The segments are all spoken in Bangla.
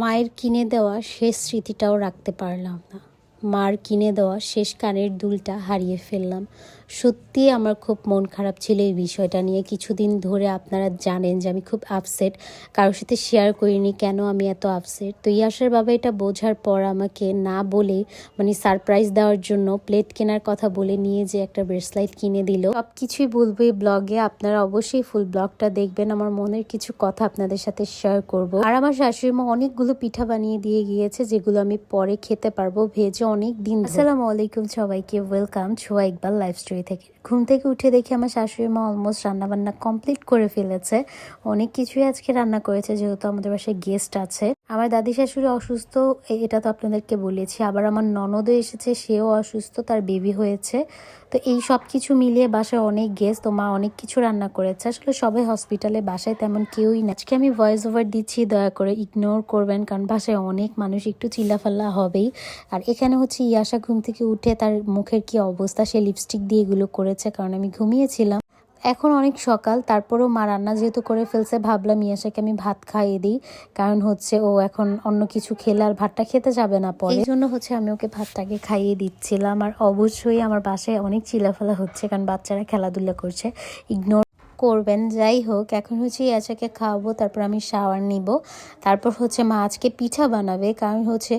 মায়ের কিনে দেওয়া শেষ স্মৃতিটাও রাখতে পারলাম না। মার কিনে দেওয়া শেষ কানের দুলটা হারিয়ে ফেললাম। সত্যি আমার খুব মন খারাপ ছিল এই বিষয়টা নিয়ে। কিছুদিন ধরে আপনারা জানেন যে আমি খুব আপসেট কারোর সাথে শেয়ার করিনি কেন আমি এত আপসেট তো ইয়াসের বাবা এটা বোঝার পর আমাকে না বলে মানে সারপ্রাইজ দেওয়ার জন্য প্লেট কেনার কথা বলে নিয়ে যে একটা ব্রেসলাইট কিনে দিল। সব কিছুই বলব এই ব্লগে আপনারা অবশ্যই ফুল ব্লগটা দেখবেন। আমার মনের কিছু কথা আপনাদের সাথে শেয়ার করব। আর আমার শাশুড়ি মা অনেকগুলো পিঠা বানিয়ে দিয়ে গিয়েছে, যেগুলো আমি পরে খেতে পারব। ভেজে অনেক দিন আসসালামু আলাইকুম সবাইকে। ওয়েলকাম ছোয়া ইকবাল লাইফ স্টোরি থেকে। ঘুম থেকে উঠে দেখি আমার শাশুড়ি মা অলমোস্ট রান্নাবান্না কমপ্লিট করে ফেলেছে। অনেক কিছুই আজকে রান্না করেছে, যেহেতু আমাদের বাসায় গেস্ট আছে। আমার দাদি শাশুড়ি অসুস্থ এটা তো আপনাদেরকে বলেছি। আবার আমার ননদও এসেছে, সেও অসুস্থ, তার বেবি হয়েছে। তো এই সব কিছু মিলিয়ে বাসায় অনেক গেস্ট তো মা অনেক কিছু রান্না করেছে। আসলে সবাই হসপিটালে বাসায় তেমন কেউই না। আজকে আমি ভয়েস ওভার দিচ্ছি, দয়া করে ইগনোর করবেন, কারণ বাসায় অনেক মানুষ, একটু চিল্লাফাল্লা হবেই। আর এখানে হচ্ছে ইয়াসা ঘুম থেকে উঠে, তার মুখের কি অবস্থা, সে লিপস্টিক দিয়ে এগুলো করেছে, কারণ আমি ঘুমিয়েছিলাম। এখন অনেক সকাল, তারপরও মা রান্না যেহেতু করে ফেলছে, ভাবলাম ইয়াশাকে আমি ভাত খাইয়ে দিই। কারণ হচ্ছে ও এখন অন্য কিছু খেলে আর ভাতটা খেতে যাবে না পরে। এই জন্য হচ্ছে আমি ওকে ভাতটাকে খাইয়ে দিচ্ছিলাম। আর অবশ্যই আমার বাসায় অনেক চিলাফেলা হচ্ছে, কারণ বাচ্চারা খেলাধুলা করছে। ইগনোর করবেন, যাই হোক, এখন হচ্ছে ইয়াচাকে খাওয়াবো, তারপর আমি শাওয়ার নিব। তারপর হচ্ছে মা আজকে পিঠা বানাবে, কারণ হচ্ছে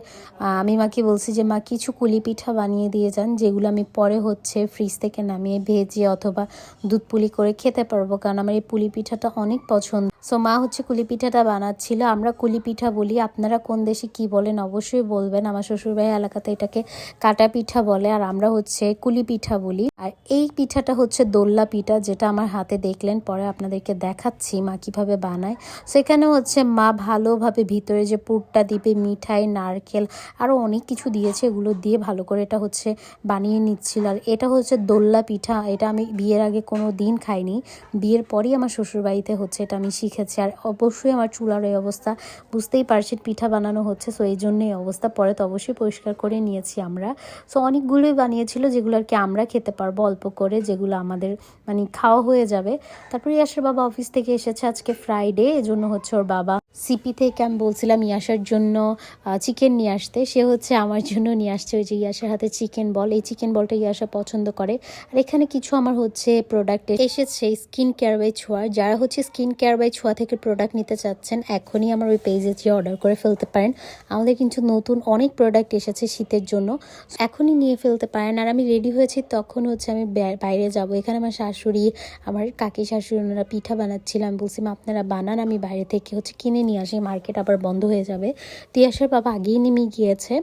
আমি মাকে বলছি যে, মা, কিছু কুলি পিঠা বানিয়ে দিয়ে যান, যেগুলো আমি পরে হচ্ছে ফ্রিজ থেকে নামিয়ে ভেজে অথবা দুধ পুলি করে খেতে পারব। কারণ আমার এই পুলি পিঠাটা অনেক পছন্দ। সো মা হচ্ছে কুলি পিঠাটা বানাচ্ছিল। আমরা কুলি পিঠা বলি। আপনারা কোন দেশে কি বলেন অবশ্যই বলবেন। আমার শ্বশুরবাড়ি এলাকাতে এটাকে কাটা পিঠা বলে, আর আমরা হচ্ছে কুলি পিঠা বলি। আর এই পিঠাটা হচ্ছে দোল্লা পিঠা, যেটা আমার হাতে দেখলেন, পরে আপনাদেরকে দেখাচ্ছি মা কীভাবে বানায়। সেখানে হচ্ছে মা ভালোভাবে ভিতরে যে পুরটা দিবে, মিঠাই, নারকেল আরও অনেক কিছু দিয়েছে, এগুলো দিয়ে ভালো করে এটা হচ্ছে বানিয়ে নিচ্ছিল। আর এটা হচ্ছে দোল্লা পিঠা। এটা আমি বিয়ের আগে কোনো দিন খাইনি। বিয়ের পরই আমার শ্বশুরবাড়িতে হচ্ছে এটা আমি শিখেছি আর অবশ্যই আমার চুলার এই অবস্থা বুঝতেই পারছি পিঠা বানানো হচ্ছে সো এই জন্য এই অবস্থা। পরে তো অবশ্যই পরিষ্কার করে নিয়েছি আমরা। সো অনেকগুলোই বানিয়েছিল যেগুলো আর কি আমরা খেতে পারব অল্প করে, যেগুলো আমাদের মানে খাওয়া হয়ে যাবে। তারপরে ইয়াসের বাবা অফিস থেকে এসেছে আজকে ফ্রাইডে এজন্য হচ্ছে ওর বাবা সিপি থেকে আমি বলছিলাম ইয়াসার জন্য চিকেন নিয়ে আসতে। সে হচ্ছে আমার জন্য নিয়ে আসছে ওই যে ইয়াসার হাতে চিকেন বল এই চিকেন বলটা ইয়াসা পছন্দ করে। আর এখানে কিছু আমার হচ্ছে প্রোডাক্ট এসেছে স্কিন কেয়ার বাই ছোঁয়ার যারা হচ্ছে স্কিন কেয়ার বাই ছোঁয়া থেকে প্রোডাক্ট নিতে চাচ্ছেন, এখনই আমার ওই পেজে গিয়ে অর্ডার করে ফেলতে পারেন। আমাদের কিন্তু নতুন অনেক প্রোডাক্ট এসেছে শীতের জন্য। এখনই নিয়ে ফেলতে পারেন। আর আমি রেডি হয়েছি, তখন হচ্ছে আমি বাইরে যাব। এখানে আমার শাশুড়ি, আমার কাকি শাশুড়ি, ওনারা পিঠা বানাচ্ছিলাম বলছিলাম আপনারা বানান, আমি বাইরে থেকে হচ্ছে কিনে নিয়ে আসি, মার্কেট আবার বন্ধ হয়ে যাবে। তিয়াসের বাবা আগেই নেমে গিয়েছে।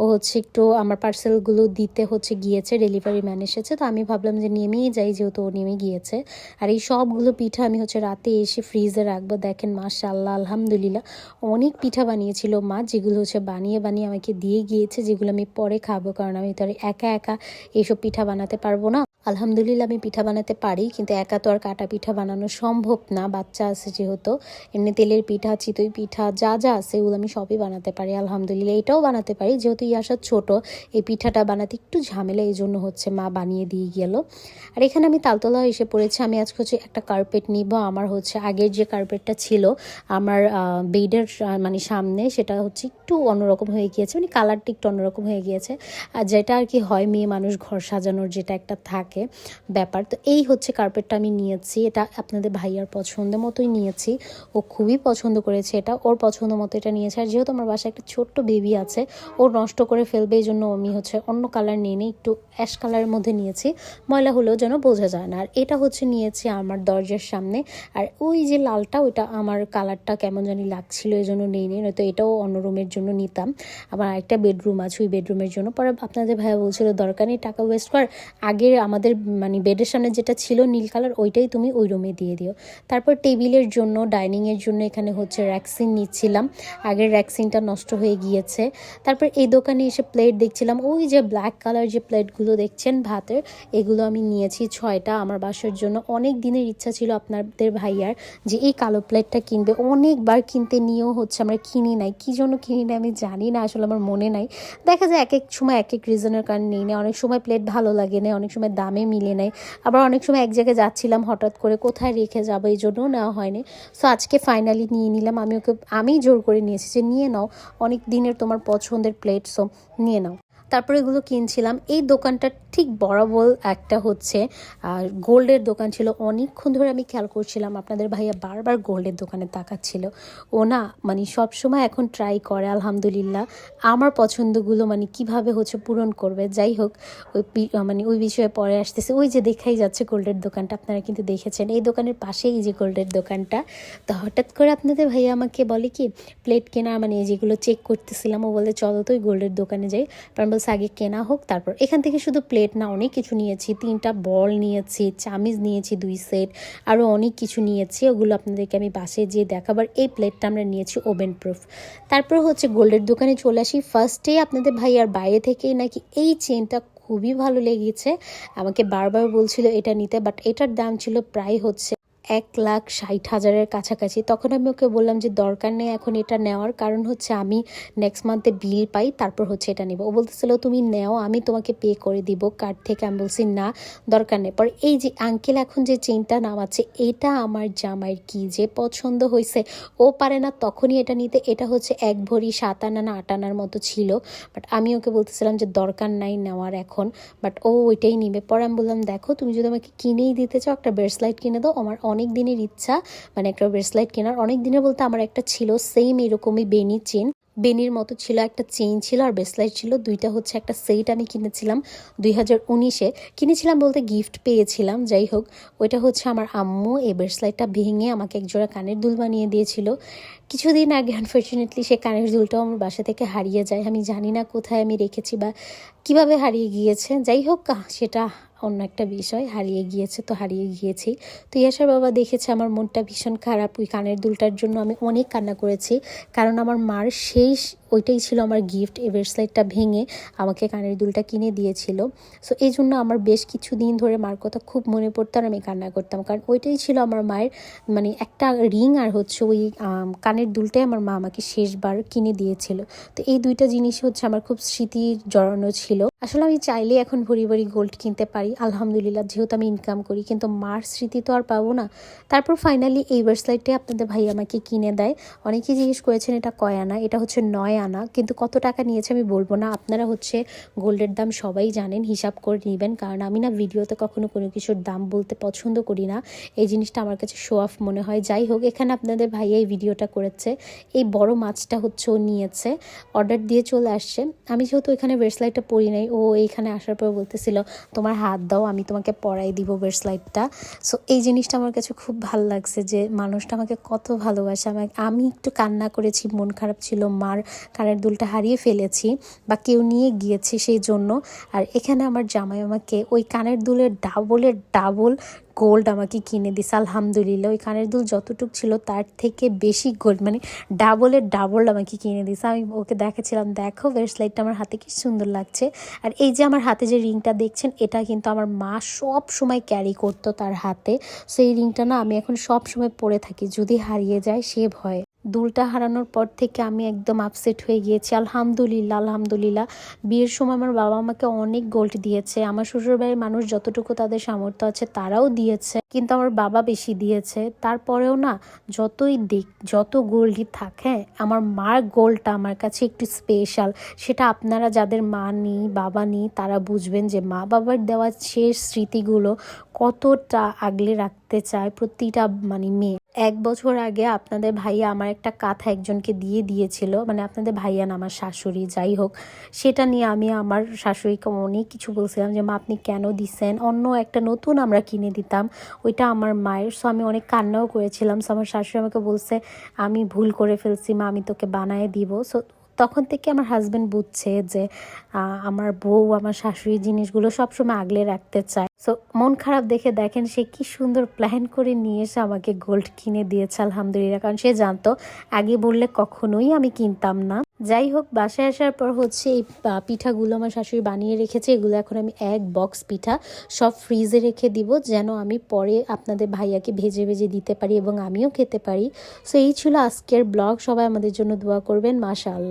ও হচ্ছে একটু আমার পার্সেলগুলো দিতে হচ্ছে, গিয়েছে, ডেলিভারি ম্যান এসেছে। তো আমি ভাবলাম যে নেমেই যাই, যেহেতু ও নেমে গিয়েছে। আর এই সবগুলো পিঠা আমি হচ্ছে রাতে এসে ফ্রিজে রাখব। দেখেন মাশাআল্লাহ, আলহামদুলিল্লাহ। অনেক পিঠা বানিয়েছিল মা, যেগুলো হচ্ছে বানিয়ে বানিয়ে আমাকে দিয়ে গিয়েছে, যেগুলো আমি পরে খাব, কারণ আমি তো আর একা একা এইসব পিঠা বানাতে পারব না। আলহামদুলিল্লাহ, আমি পিঠা বানাতে পারি, কিন্তু একা তো আর কাটা পিঠা বানানো সম্ভব না। বাচ্চা আছে যেহেতু, এমনি তেলের পিঠা চিতই পিঠা, যা যা আছে এগুলো আমি সবই বানাতে পারি, আলহামদুলিল্লাহ। এটাও বানাতে পারি, যেহেতু ইয়াসা ছোট, এই পিঠাটা বানাতে একটু ঝামেলা এই জন্য হচ্ছে মা বানিয়ে দিয়ে গেল। আর এখানে আমি তালতলা এসে পড়েছি, আমি আজকে হচ্ছে একটা কার্পেট নিব, আমার হচ্ছে আগের যে কার্পেটটা ছিল, আমার বেডের মানে সামনে সেটা হচ্ছে একটু অন্যরকম হয়ে গিয়েছে মানে কালারটা একটু অন্যরকম হয়ে গিয়েছে। আর যেটা আর কি হয় মেয়ে মানুষ ঘর সাজানোর যেটা একটা থাকে ব্যাপার, তো এই হচ্ছে কার্পেটটা আমি নিয়েছি, এটা আপনাদের ভাইয়ার পছন্দ মতোই নিয়েছি, ও খুবই পছন্দ করেছে এটা, ওর পছন্দ মতো এটা নিয়েছে। আর যেহেতু আমার বাসায় একটা ছোট্ট বেবি আছে ও নষ্ট করে ফেলবে এই জন্য আমি হচ্ছে অন্য কালার নিয়ে নিই একটু অ্যাশ কালারের মধ্যে নিয়েছি। ময়লা হলেও যেন বোঝা যায় না। আর এটা হচ্ছে নিয়েছি আমার দরজার সামনে। আর ওই যে লালটা, ওইটা আমার কালারটা কেমন জানি লাগছিল এই জন্য নেই নেই। নয়তো এটাও অন্য রুমের জন্য নিতাম। আবার একটা বেডরুম আছে, ওই বেডরুমের জন্য। পরে আপনাদের ভাইয়া বলছিল, দরকার নেই টাকা ওয়েস্ট কর আগে আমাদের মানে বেডের সামনে যেটা ছিল নীল কালার ওইটাই তুমি ওই রুমে দিয়ে দিও। তারপর টেবিলের জন্য ডাইনিংয়ের জন্য এখানে হচ্ছে র্যাক্সিন নিচ্ছিলাম। আগের র্যাক্সিনটা নষ্ট হয়ে গিয়েছে। তারপর এই দোকানে এসে প্লেট দেখছিলাম। ওই যে ব্ল্যাক কালার যে প্লেটগুলো দেখছেন ভাতের, এগুলো আমি নিয়েছি ছয়টা আমার বাসার জন্য। অনেক দিনের ইচ্ছা ছিল আপনাদের ভাইয়ার যে এই কালো প্লেটটা কিনবে। অনেকবার কিনতে নিয়েও হচ্ছে আমরা কিনি নাই। কী জন্য কিনি না আমি জানি না, আসলে আমার মনে নাই। দেখা যায় এক এক সময় এক এক রিজনের কারণে নিই। না অনেক সময় প্লেট ভালো লাগে না, অনেক সময় দামে মিলে নেয় আবার অনেক সময় এক জায়গায় যাচ্ছিলাম হঠাৎ করে, কোথায় রেখে যাব? এই জন্যও নেওয়া হয়নি। সো আজকে ফাইনালি নিয়ে নিলাম। দিলাম আমি ওকে, আমি জোর করে নিয়েছি যে নিয়ে নাও, অনেক দিনের তোমার পছন্দের প্লেট সো নিয়ে নাও। তারপরে এগুলো কিনছিলাম। এই দোকানটা ঠিক বরাবর একটা হচ্ছে, আর গোল্ডের দোকান ছিল। অনেকক্ষণ ধরে আমি খেয়াল করছিলাম, আপনাদের ভাইয়া বারবার গোল্ডের দোকানে তাকাচ্ছিল। ও না মানে সবসময় এখন ট্রাই করে, আলহামদুলিল্লাহ। আমার পছন্দগুলো মানে কীভাবে হচ্ছে পূরণ করবে? যাই হোক, ওই মানে ওই বিষয়ে পরে আসতেছে। ওই যে দেখাই যাচ্ছে গোল্ডের দোকানটা, আপনারা কিন্তু দেখেছেন। এই দোকানের পাশেই যে গোল্ডের দোকানটা। তো হঠাৎ করে আপনাদের ভাইয়া আমাকে বলে কি প্লেট কেনা মানে যেগুলো চেক করতেছিলাম, ও বলে, চলো তো ওই গোল্ডের দোকানে যাই। কারণ বলছে আগে কেনা হোক, তারপর এখান থেকে শুধু প্লেট না, অনেক কিছু নিয়েছি। তিনটা বল নিয়েছি, চামিজ নিয়েছি, দুই সেট আরও অনেক কিছু নিয়েছি। ওগুলো আপনাদেরকে আমি বাসে যেয়ে দেখাবার এই প্লেটটা আমরা নিয়েছি ওভেন প্রুফ তারপর হচ্ছে গোল্ডের দোকানে চলে আসি। ফার্স্টে আপনাদের ভাই আর বাইরে থেকেই নাকি এই চেনটা খুবই ভালো লেগেছে। আমাকে বারবার বলছিল এটা নিতে বাট এটার দাম ছিল প্রায় হচ্ছে এক লাখ ষাট হাজারের কাছাকাছি। তখন আমি ওকে বললাম যে, দরকার নেই এখন এটা নেওয়ার। কারণ হচ্ছে আমি নেক্সট মান্থে বিল পাই, তারপর হচ্ছে এটা নেব। ও বলতেছিল, তুমি নেও, আমি তোমাকে পে করে দিব। কার্ড থেকে? আমি বলছি, না, দরকার নেই। পরে এই যে আঙ্কেল এখন যে চেনটা নামাচ্ছে, এটা আমার জামাইয়ের কি যে পছন্দ হয়েছে ও পারে না, তখনই এটা নিতে। এটা হচ্ছে এক ভরি সাত আনা না আট আনার মতো ছিল। বাট আমি ওকে বলতেছিলাম যে, দরকার নাই নেওয়ার এখন। বাট ও ওইটাই নিবে। পরে আমি বললাম, দেখো, তুমি যদি আমাকে কিনেই দিতে চাও, একটা ব্রেসলাইট কিনে দাও, আমার অনেক দিনের ইচ্ছা মানে একটা ব্রেসলাইট কেনার। অনেক দিনের বলতে আমার একটা ছিল সেম এরকমই বেনি চেন বেনির মতো ছিল একটা চেইন ছিল আর ব্রেসলাইট ছিল। দুইটা হচ্ছে একটা সেট আমি কিনেছিলাম দুই হাজার উনিশে। কিনেছিলাম বলতে গিফট পেয়েছিলাম, যাই হোক। ওইটা হচ্ছে আমার আম্মু, এই ব্রেসলাইটটা ভেঙে আমাকে একজোড়া কানের দুল বানিয়ে দিয়েছিল। কিছুদিন আগে আনফর্চুনেটলি সে কানের দুলটাও আমার বাসা থেকে হারিয়ে যায়। আমি জানি না কোথায় আমি রেখেছি বা কীভাবে হারিয়ে গিয়েছে। যাই হোক সেটা অন্য একটা বিষয়, হারিয়ে গিয়েছে তো হারিয়ে গিয়েছি তো ইয়াসার বাবা দেখেছে আমার মনটা ভীষণ খারাপ, ওই কানের দুলটার জন্য আমি অনেক কান্না করেছি। কারণ আমার মার সেই ওইটাই ছিল আমার গিফট এই ব্রেসলাইটটা ভেঙে আমাকে কানের দুলটা কিনে দিয়েছিল। সো এই জন্য আমার বেশ কিছু দিন ধরে মার কথা খুব মনে পড়তো আর আমি কান্না করতাম। কারণ ওইটাই ছিল আমার মায়ের মানে একটা রিং আর হচ্ছে ওই কানের দুলটাই আমার মা আমাকে শেষবার কিনে দিয়েছিল। তো এই দুইটা জিনিস হচ্ছে আমার খুব স্মৃতি জড়ানো ছিল। আসলে আমি চাইলে এখন ভরি ভরি গোল্ড কিনতে পারি। আলহামদুলিল্লাহ, যেহেতু আমি ইনকাম করি, কিন্তু মার স্মৃতি তো আর পাবো না। তারপর ফাইনালি এই ওয়েবসাইটে আপনাদের ভাই আমাকে কিনে দেয়। অনেকেই জিজ্ঞেস করেছেন, এটা কয় আনা? এটা হচ্ছে নয় আনা। কিন্তু কত টাকা নিয়েছে আমি বলব না। আপনারা হচ্ছে গোল্ডের দাম সবাই জানেন, হিসাব করে নেবেন। কারণ আমি না ভিডিওতে কখনো কোনো কিছুর দাম বলতে পছন্দ করি না। এই জিনিসটা আমার কাছে শো অফ মনে হয়। যাই হোক, এখানে আপনাদের ভাইয়া এই ভিডিওটা করেছে। এই বড় মাছটা হচ্ছে ও নিয়েছে। অর্ডার দিয়ে চলে আসছে। আমি যেহেতু এখানে ব্রেসলাইটটা পরি নাই, ও এইখানে আসার পর বলতেছিল, তোমার হাত দাও, আমি তোমাকে পড়াই দিব স্লাইডটা সো এই জিনিসটা আমার কাছে খুব ভালো লাগছে যে মানুষটা আমাকে কত ভালোবাসে। আমাকে আমি একটু কান্না করেছি, মন খারাপ ছিল, মার কানের দুলটা হারিয়ে ফেলেছি বা কেউ নিয়ে গিয়েছে সেই জন্য। আর এখানে আমার জামাই আমাকে ওই কানের দুলের ডাবলের ডাবল গোল্ড আমাকে কিনে দিস আলহামদুলিল্লাহ। ওই কানের দুল যতটুক ছিল তার থেকে বেশি গোল্ড মানে ডাবলের ডাবল আমাকে কিনে দিস আমি ওকে দেখাচ্ছিলাম, দেখো ব্রেসলাইটটা আমার হাতে কি সুন্দর লাগছে। আর এই যে আমার হাতে যে রিংটা দেখছেন, এটা কিন্তু আমার মা সব সময় ক্যারি করতো তার হাতে। সো এই রিংটা না আমি এখন সব সময় পরে থাকি, যদি হারিয়ে যায় সে ভয়ে। দুলটা হারানোর পর থেকে আমি একদম আপসেট হয়ে গিয়েছি। আলহামদুলিল্লাহ আলহামদুলিল্লাহ। বিয়ের সময় আমার বাবা আমাকে অনেক গোল্ড দিয়েছে। আমার শ্বশুরবাড়ির মানুষ যতটুকু তাদের সামর্থ্য আছে তারাও দিয়েছে। কিন্তু আমার বাবা বেশি দিয়েছে। তারপরেও না, যতই দেখ যত গোল্ডই থাক হ্যাঁ আমার মার গোল্ডটা আমার কাছে একটু স্পেশাল সেটা আপনারা যাদের মা নেই, বাবা নেই, তারা বুঝবেন যে মা বাবার দেওয়া শেষ স্মৃতিগুলো কতটা আগলে রাখতে চায় প্রতিটা মানে মেয়ে। এক বছর আগে আপনাদের ভাইয়া আমার একটা কাঁথা একজনকে দিয়ে দিয়েছিল মানে আপনাদের ভাইয়া না, আমার শাশুড়ি, যাই হোক, সেটা নিয়ে আমি আমার শাশুড়িকে অনেক কিছু বলছিলাম যে, মা, আপনি কেন দিচ্ছেন অন্য একটা নতুন আমরা কিনে দিতাম, ওইটা আমার মায়ের। সো আমি অনেক কান্নাও করেছিলাম। সো আমার শাশুড়ি আমাকে বলছে, আমি ভুল করে ফেলছি, মা, আমি তোকে বানায় দিব। সো তখন থেকে আমার হাজব্যান্ড বুঝছে যে আমার বউ, আমার শাশুড়ি জিনিসগুলো সবসময় আগলে রাখতে চায়। সো মন খারাপ দেখে দেখেন সে কি সুন্দর প্ল্যান করে নিয়ে এসে আমাকে গোল্ড কিনে দিয়েছে, আলহামদুলিল্লাহ। কারণ সে জানতো, আগে বললে কখনোই আমি কিনতাম না। যাই হোক, বাসায় আসার পর হচ্ছে এই পিঠাগুলো আমার শাশুড়ি বানিয়ে রেখেছে। এগুলো এখন আমি এক বক্স পিঠা সব ফ্রিজে রেখে দিব, যেন আমি পরে আপনাদের ভাইয়াকে ভেজে ভেজে দিতে পারি এবং আমিও খেতে পারি। সো এই ছিল আজকের ব্লগ সবাই আমাদের জন্য দোয়া করবেন, মাশাআল্লাহ।